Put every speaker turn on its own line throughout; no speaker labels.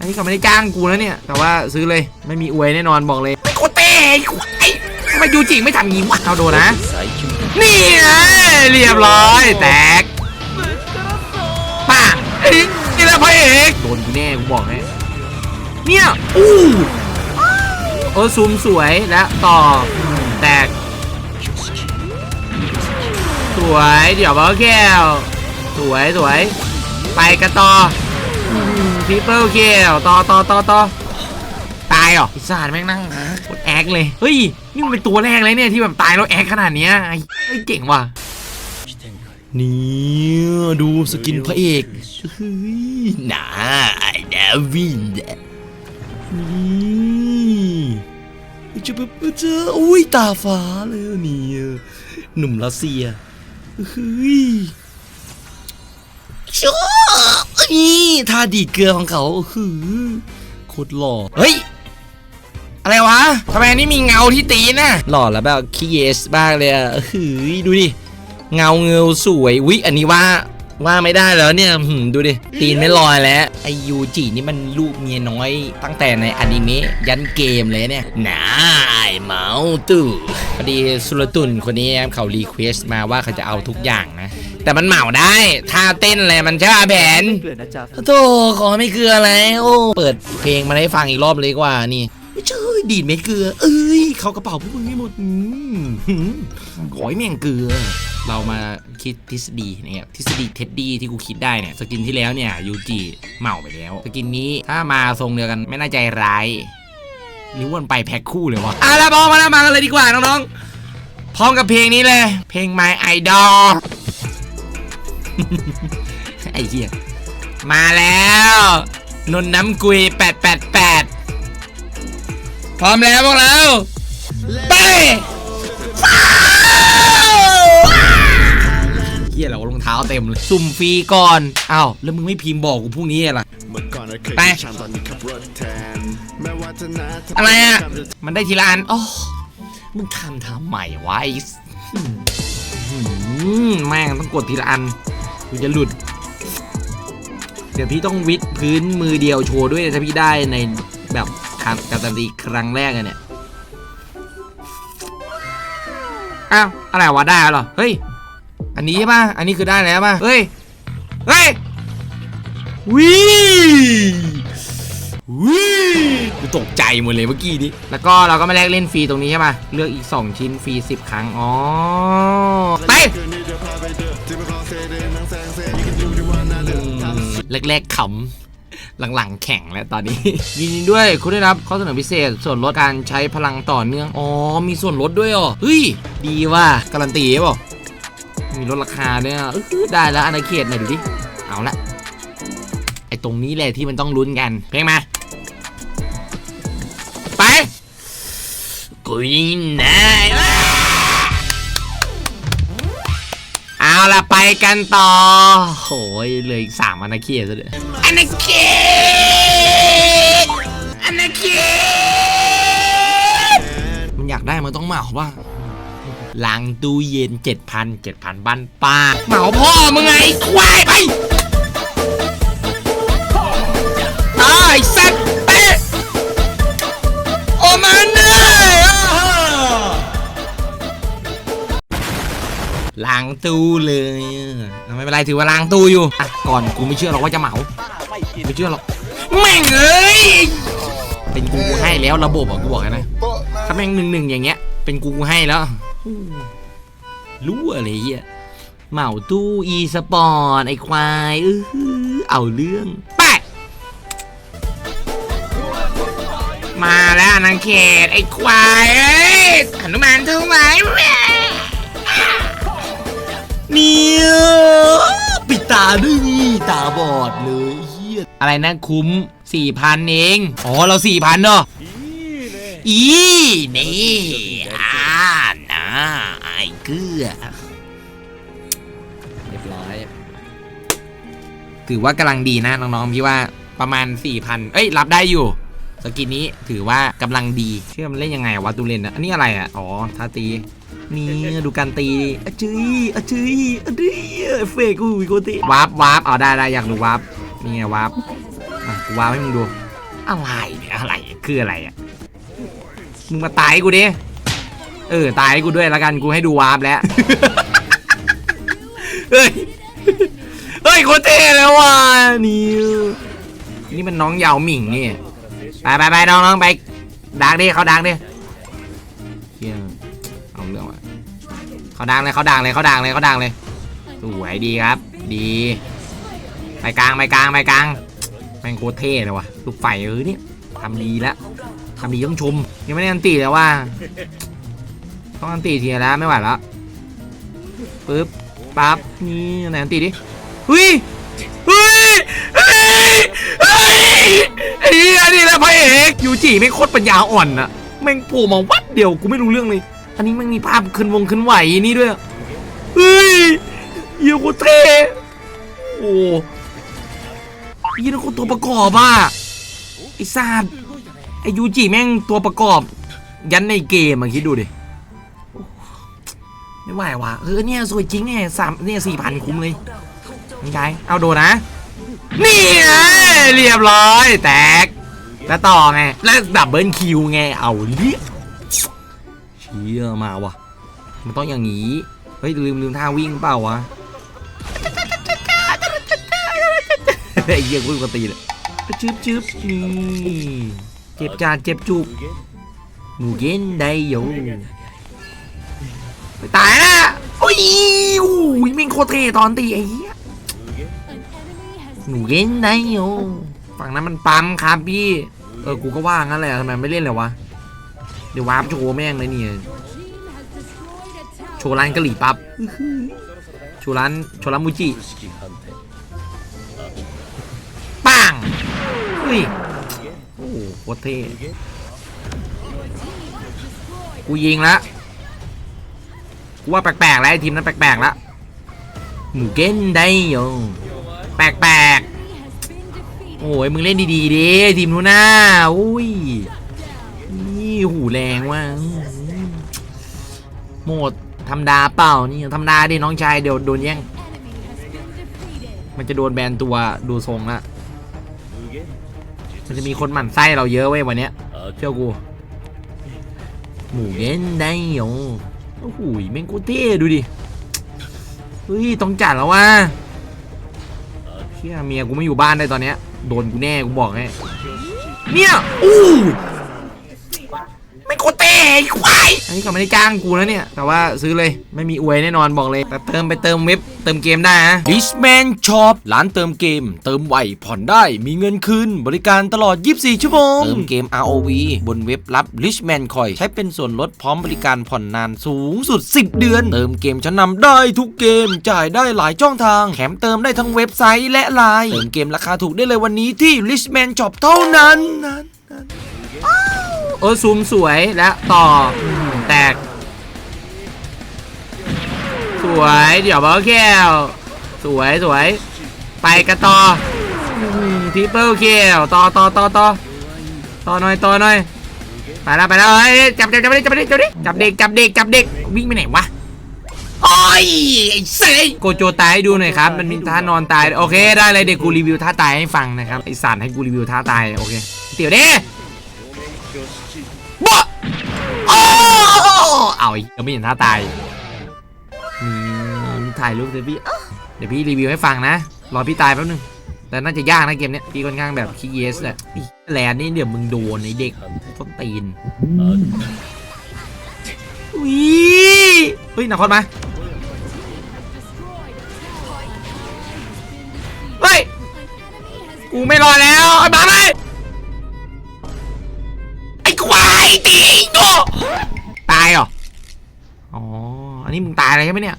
อันนี้เขาไม่ได้จ้างกูนะเนี่ย แต่ว่าซื้อเลยไม่มีอวยแน่นอนบอกเลยไม่โคเต้ไอ้ทำไมยูจิไม่ทำงี้วะเอาโดนนะนี่ไงเรียบร้อยแตกป้าอ้นี่แหละพระเอกโดนกูแน่กูบอกให้เนี่ยอู้โอ้ซูมสวยแล้วต่อแตก สวยเดี๋ยวบอลแก้ว สวยสวยไปกันต่อ พีเปิลเกลต่อต่อต่อต่อตายเหรอไอิสานแม่งนั่งนะกดแอคเลย เฮ้ย นี่มันเป็นตัวแรกเลยเนี่ยที่แบบตายแล้วแอคขนาดเนี้ยไอ้เก่งว่ะนี่ดูสกินพระเอกเฮ้ยหนาไอ้ดาวินนี่จะแบบเจออุ้ยตาฟ้าเลยนี่หนุ่มรัสเซียเฮ้ยชอ นี่ท่าดีดเกลือของเขาคือโคตรหล่อเฮ้ย อะไรวะทำไมอันนี่มีเงาที่ตีนน่ะหล่อแล้วแบบคีเยสบ้างเลยอะเฮ้ยดูดิ เงาเงาสวยวิอันนี้ว่าว่าไม่ได้แล้วเนี่ยหืมดูดิ ตีนไม่ลอยแล้วไอยูจินี่มันลูกเมียน้อย ตั้งแต่ในอนิเมะยันเกมเลยเนี่ยหนายเมาตู่พอดีสุลตุนคนนี้เขารีเควสต์มาว่าเขาจะเอาทุกอย่างนะ แต่มันเหมาได้ท่าเต้นอะไรมันใช่ป่ะแผน
เกลือนะจ๊ะ
โธ่ขอไม่เกลืออะไรโอ้เปิดเพลงมาให้ฟังอีกรอบเลยดีกว่านี่ไม่ใช่ดีดเม็ดเกลือ เอ้ย เขากระเป๋าพวกมึงให้หมดอืมหืมขอให้แม่งเกลือ เรามาคิดทฤษฎีนะครับทฤษฎีเท็ดดี้ที่กูคิดได้เนี่ย สกินที่แล้วเนี่ยยูจิเหมาไปแล้ว สกินนี้ถ้ามาทรงเดียวกันไม่น่าใจร้ายหรือว่ามันไปแพ็คคู่เลยวะอะแล้วบอกมาแล้วมากันเลยดีกว่าน้องๆ พร้อมกับเพลงนี้เลย เพลง My Idol ไอ้เหี้ยมาแล้ว นนน้ำกุย 888 พร้อมแล้วพวกเรา ไปเฮียเรารองเท้าเต็มเลย สุ่มฟรีก่อนอ้าวแล้วมึงไม่พิมพ์บอกกูพรุ่งนี้ล่ะ
เมื่อก่อนเร
ไป
อนนี้ขับรถแทนแม้ว่าจะนาน
อะไรอะ มันได้ทีละอันอ๋อมึงทำทำใหม่ไอ้หืมแม่งต้องกดทีละอัน กูจะหลุด เดี๋ยวพี่ต้องวิดพื้นมือเดียวโชว์ด้วยนะถ้าพี่ได้ในแบบการการตันตีครั้งแรกอะเนี่ย อ้าว อะไรวะได้เหรอ เฮ้ย อันนี้ใช่ป่ะ อันนี้คือได้แล้วป่ะ เฮ้ย เฮ้ยวิวิกูตกใจหมดเลยเมื่อกี้นี้ แล้วก็เราก็มาแลกเล่นฟรีตรงนี้ใช่ป่ะ เลือกอีก 2 ชิ้นฟรี 10 ครั้ง อ๋อ ไป
แร
กๆขำหลังๆแข่งแล้วตอนนี้ ยินดีด้วยคุณได้รับข้อเสนอพิเศษ ส่วนลดการใช้พลังต่อเนื่อง อ๋อ มีส่วนลดด้วยเหรอเฮ้ย ดีว่ะการันตีเปล่ามีลดราคาด้วยอะเออได้แล้วอนาเขตหน่อยดูดิ เอาละไอตรงนี้แหละที่มันต้องลุ้นกัน เพลงมา ไปกุยนาย เอาละไปกันต่อโหยเหลยอีกสามอนาเขตซะเลยอนาเขตอนาเขตมันอยากได้มันต้องเหมาบ้างหลังตู้เย็นเจ็ดพันเจ็ดพันบ้านป้าเหมาพ่อมึงไงควายไป ตู้เลยอะไม่เป็นไรถือว่าล้างตู้อยู่อะก่อนกูไม่เชื่อหรอกว่าจะเหมาไม่เชื่อหรอกแม่งเอ้ยเป็นกูกูให้แล้วระบบอะกูบอกให้นะถ้าแม่งหนึ่งหนึ่งอย่างเงี้ย เป็นกูกูให้แล้วรู้อะไรเหี้ยเหมาตู้อีสปอร์ตไอควายเออเอาเรื่องไปมาแล้วนางเขตไอควายเอ้ยหนุมานเท่าไหร่ เนี่ยปิดตาด้วยนี่ตาบอดเลยเฮียอะไรนะคุ้มสี่พันเอง อ๋อ เราสี่พันเนาะอีนี่อ่านะไอ้เกลือเรียบร้อย ถือว่ากำลังดีนะน้องๆพี่ว่าประมาณ4,000เอ้ย รับได้อยู่ สกินนี้ถือว่ากำลังดีเชื่อมเล่นยังไงวะตูเลนอันนี้อะไรอะอ๋อท่าตีนี่ดูการตีอะจื้ยอะจื้ยอะดื้ยเอฟเฟกต์กูวิโกติวาร์ปวาร์ปเอาได้ได้อยากดูวาร์ปนี่ไงวาร์ปกูวาร์ปให้มึงดูอะไรเนี่ยอะไรคืออะไรอะมึงมาตายให้กูดิเออตายให้กูด้วยละกันกูให้ดูวาร์ปแล้วเฮ้ยเฮ้ยโคตรเท่เลยว่ะนี่นี่มันน้องยาวหมิงนี่ ไปไปไปน้องน้องไปดังดิเขาดังดิเฮียเอาเรื่องว่ะเขาดังเลยเขาดังเลยเขาดังเลยเขาดังเลยสวยดีครับ ดี ไปกลางไปกลางไปกลางแม่งโคตรเท่เลยว่ะลูกไฟเออเนี่ยทำดีแล้วทำดีต้องชม ยังไม่ได้อันตีเลยว่า ต้องอันตีทีแล้วไม่ไหวแล้วปึ๊บปั๊บนี่ไหนอันตีดิเฮ้ยเฮ้ยเฮ้ยเฮ้ย ไอ้เหี้ยนี่แหละพระเอกยูจิไม่งโคตรปัญญาอ่อนอะแม่งโผล่มาวัดเดียวกูไม่รู้เรื่องเลย อันนี้แม่งมีภาพขึ้นวงขึ้นไหวนี่ด้วยเฮ้ยเหี้ยโคตรเท่โอ้ยี่นั่นคนตัวประกอบอะไอ้ซาดไอ้ยูจิแม่งตัวประกอบ ยันในเกมอะคิดดูดิไม่ไหวว่ะเออเนี่ยสวยจริงเนี่ยสามเนี่ยสี่พันคุ้มเลยนี่ไงเอาโดนนะ นี่ไงเรียบร้อย แตก แล้วต่อไง แล้วดับเบิลคิวไง เอาเรียเชี่ยมาวะมันต้องอย่างนี้ เฮ้ย ลืมลืมท่าวิ่งเปล่าวะไอ้เหี้ยกูกตีเลยจึ๊บจึ๊บนี่เจ็บจานเจ็บจุกหมูเย็นได้อยู่ไปตายนะโอ้ยอุ้ยแม่งโคตรเท่ตอนตีไอ้เหี้ย หนูเล่นได้อยู่ฝั่งนั้นมันปั๊มครับพี่ เออ กูก็ว่างั้นแหละทำไมไม่เล่นเลยวะ เดี๋ยววาร์ปโชว์แม่งเลยเนี่ย โชว์ร้านกะหรี่ปั๊บ โชว์ร้านโชว์ร้านมูจิปังเฮ้ย โอ้โหโคตรเท่กูยิงละกูว่าแปลกๆแล้วไอ้ทีมนั้นแปลกๆแล้วหมูเก้นได้โยแปลกๆ โอ้ยมึงเล่นดีๆดิทีมนู้นน่าอุ้ยนี่หูแรงว่ะโหมดธรรมดาเปล่านี่ธรรมดาดิน้องชายเดี๋ยวโดนแย่ง มันจะโดนแบนตัวดูทรงละมันจะมีคนหมั่นไส้เราเยอะเว้ยวันเนี้ยเชื่อกูหมูเก้นได้โยโอ้โหแม่งโคตรเท่ดูดิเฮ้ยต้องจัดแล้วว่ะ เชี่ยเมียกูไม่อยู่บ้านได้ตอนเนี้ยโดนกูแน่กูบอกให้เนี่ยอู้ โคตรเท่ไอ้ควายอันนี้ก็ไม่ได้จ้างกูนะเนี่ย แต่ว่าซื้อเลยไม่มีอวยแน่นอนบอกเลย แต่เติมไปเติมเว็บเติมเกมได้นะ Richman Shop ร้านเติมเกม เติมไวผ่อนได้มีเงินคืนบริการตลอด 24 ชั่วโมง เติมเกม ROV บนเว็บรับ Richman Coin ใช้เป็นส่วนลดพร้อมบริการผ่อนนานสูงสุด 10 เดือน เติมเกมชั้นนำได้ทุกเกมจ่ายได้หลายช่องทางแถมเติมได้ทั้งเว็บไซต์และไลน์เติมเกมราคาถูกได้เลยวันนี้ที่ Richman Shop เท่านั้นนั้นนั้น เออซูมสวยและต่อแตก สวยเดี๋ยวบอลแก้ว สวยสวยไปกันต่อทิปเปิลเคลต่อต่อต่อต่อต่อหน่อยต่อหน่อยไปแล้วไปแล้วเฮ้ยจับจับจับเด็กจับเด็กจับเด็กจับเด็กจับเด็กจับเด็กวิ่งไปไหนวะโอ้ยไอ้เซ่โกโจตายให้ดูหน่อยครับ มันมีท่านอนตาย โอเค ได้เลยเดี๋ยวกูรีวิวท่าตายให้ฟังนะครับ ไอสารให้กูรีวิวท่าตาย โอเคเตี๋ยวดิาอีกยังไม่เห็นท่าตายนี่ถ่ายรูปเดี๋ยวพี่เดี๋ยวพี่รีวิวให้ฟังนะ รอพี่ตายแป๊บนึง แต่น่าจะยากนะเกมเนี้ยพี่ค่อนข้างแบบขี้เยสแหละอีแลนด์นี่เดี๋ยวมึงโดนไอ้เด็กต้นตีนอุ้ยเฮ้ยนาคอนมาเฮ้ย กูไม่รอแล้วไอ้บ้าไปไอ้ควายตีโง่ตายเหรอ อ๋อ อั นนี้มึงตายอะไรใช่ไหมเนี่ย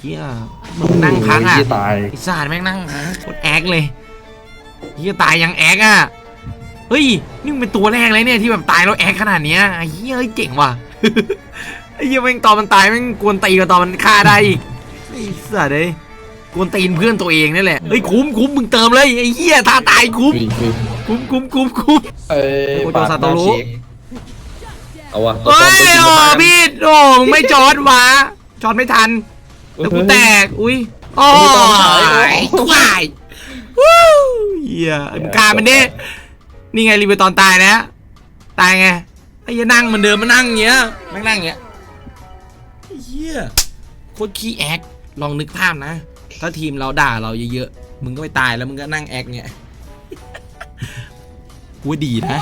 เฮียมึงนั่งพักอะ
ตาย
ไอ้สารแม่งนั่งพักกดแอคเลยเฮียตายยังแอคอะเฮ้ยนี่มึงเป็นตัวแรกเลยเนี่ยที่แบบตายแล้วแอคขนาดเนี้ยไอ้เฮียเฮ้ยเจ๋งว่ะไอ้เฮียแม่งตอนมันตายแม่งกวนตีกับตอนมันฆ่าได้อีกไอ้สัตว์เลยกวนตีนเพื่อนตัวเองนี่แหละเฮ้ยคุ้มคุ้มมึงเติมเลยไอ้เฮียท่าตายคุ้ม
จริงจริง
คุ้มคุ้มคุ้มคุ้ม
เอ้ย
โอ้โหโดนซาโตรุ
ปดหน้เช็คเอาวะ
เฮ้ย
ตัว
โอ้
จริง
พี่โอ้มึงไม่จอดวะจอดไม่ทันแล้วกูแตกอุ้ยโอ้ยควายวู้เหี้ยมึงกล้ามันดินี่ไงรีวิวตอนตายนะ ตายไงไอ้เหี้ยนั่งเหมันเดิมมานั่งอย่างเงี้ยนั่งนั่งอย่างเงี้ยไอ้เหี้ยโคตรขี้แอคลองนึกภาพนะ ถ้าทีมเราด่าเราเยอะๆมึงก็ไปตายแล้วมึงก็นั่งแอคเงี้ยกูว่าดีนะ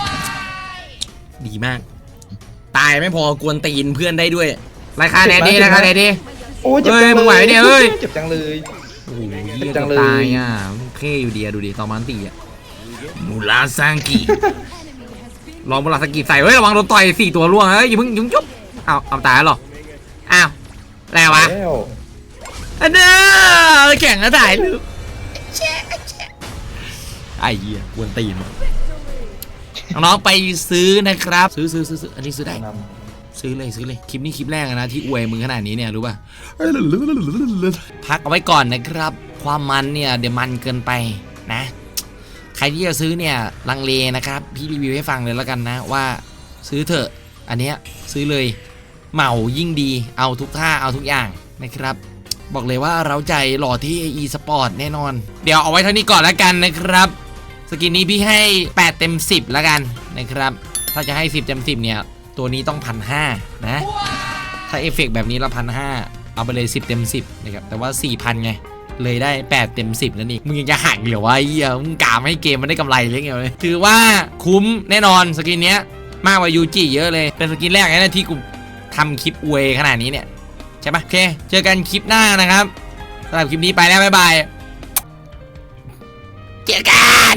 ดีมาก ตายไม่พอกวนตีนเพื่อนได้ด้วยราคาแดดดีราคาแดดดี
โอ้ยเจ็บ
เฮ้
จั
ย
ง
มึงไหวเนี่ยเฮ้ย
เจ็บจังเลย
โอ้โห
เจ็
เหี้ย
บจั
จะ
งเลย
ตายอะมึงเท่อยู่ดีอะดูดิตอมันตีอะมูราซังกิลองมูราซังกิใส่เฮ้ยระวังโดนต่อยสี่ตัวล่วงเฮ้ยอย่าเพิ่งยุ่งจุ๊บอ้าวเอาตายแล้วเหรออ้าวอะไรวะ
แล้ว
อันเด้อแข่งแล้วถ่ายรูปไอ้เหี้ยกวนตีน น้องๆไปซื้อนะครับ ซื้อซื้อซื้อซื้ออันนี้ซื้อได้
น
ซื้อเลยซื้อเลยคลิปนี้คลิปแรกอะนะที่อวยมึงขนาดนี้เนี่ยรู้ป่ะพักเอาไว้ก่อนนะครับ ความมันเนี่ยเดี๋ยวมันเกินไปนะ ใครที่จะซื้อเนี่ยลังเลนะครับ พี่รีวิวให้ฟังเลยแล้วกันนะว่า ซื้อเถอะ อันเนี้ยซื้อเลยเหมายิ่งดีเอาทุกท่าเอาทุกอย่างนะครับบอกเลยว่าเราใจหล่อที่ e sport แน่นอน เดี๋ยวเอาไว้เท่านี้ก่อนแล้วกันนะครับ สกินนี้พี่ให้ 8 เต็ม 10แล้วกันนะครับ ถ้าจะให้ 10 เต็ม 10 เนี่ย ตัวนี้ต้องพันห้านะ ถ้าเอฟเฟกต์แบบนี้ละพันห้าเอาไปเลย 10 เต็ม 10 นะครับ แต่ว่า 4,000 ไง เลยได้ 8 เต็ม 10 แล้วนี่ มึงยังจะหักเหรอวะไอ้เหี้ยมึงกาไม่ให้เกมมันได้กำไรเลยไงวะถือว่าคุ้มแน่นอนสกินเนี้ยมากกว่ายูจิเยอะเลย เป็นสกินแรกนะที่กูทำคลิปอวยขนาดนี้เนี่ยใช่ปะโอเค เจอกันคลิปหน้านะครับสำหรับคลิปนี้ไปแล้วบ๊ายบายเจอกัน